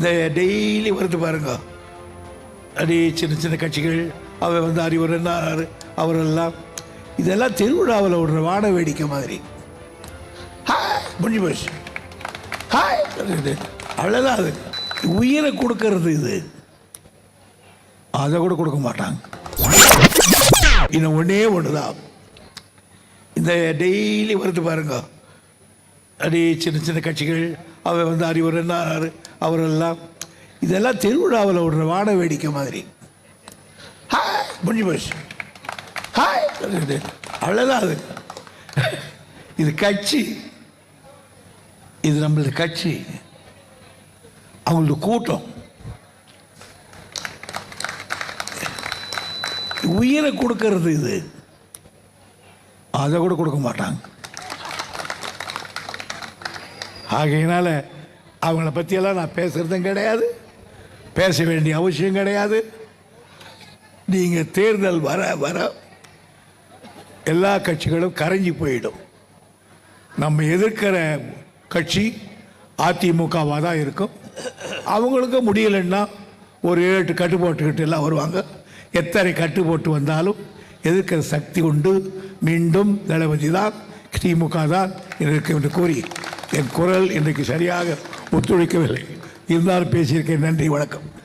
இந்த டெய்லி வருது பாருங்க. அடி சின்ன சின்ன கட்சிகள் அவர் வந்து அறிவுரை என்ன அவரெல்லாம் இதெல்லாம் திருவிழாவில் விடுற வாட வேடிக்கை மாதிரி. ஹாய் முடிஞ்சு போச்சு. ஹாய் அவ்வளோதான் அது. உயிரை கொடுக்கறது இது. அதை கூட கொடுக்க மாட்டாங்க. இன்னும் ஒன்றே ஒன்று தான் இந்த டெய்லி வருது பாருங்க. அடி சின்ன சின்ன கட்சிகள் அவர் வந்து அறிவுரை என்ன அவரெல்லாம் இதெல்லாம் திருவிழாவில் விடுற வாட வேடிக்கை மாதிரி. ஹாய் முடிஞ்சு போச்சு. ஹாய் அவ்வளோதான் அது. இது கட்சி. இது நம்மளது கட்சி. அவங்களது கூட்டம். உயிரை கொடுக்கறது இது. அதை கூட கொடுக்க மாட்டாங்க. ஆகையினால அவங்கள பற்றியெல்லாம் நான் பேசுகிறதும் கிடையாது. பேச வேண்டிய அவசியம் கிடையாது. நீங்கள் தேர்தல் வர வர எல்லா கட்சிகளும் கரைஞ்சி போயிடும். நம்ம எதிர்க்கிற கட்சி அதிமுகவாக தான் இருக்கும். அவங்களுக்கு முடியலைன்னா ஒரு ஏழு எட்டு கட்டு போட்டுக்கிட்டு எல்லாம் வருவாங்க. எத்தனை கட்டு போட்டு வந்தாலும் எதிர்க்கிற சக்தி உண்டு. மீண்டும் தளபதி தான் திமுக தான் இருக்கு என்று கூறி என் குரல் இன்றைக்கு சரியாக ஒத்துழைக்கவில்லை. இருந்தாலும் பேசியிருக்கேன் நன்றி வணக்கம்.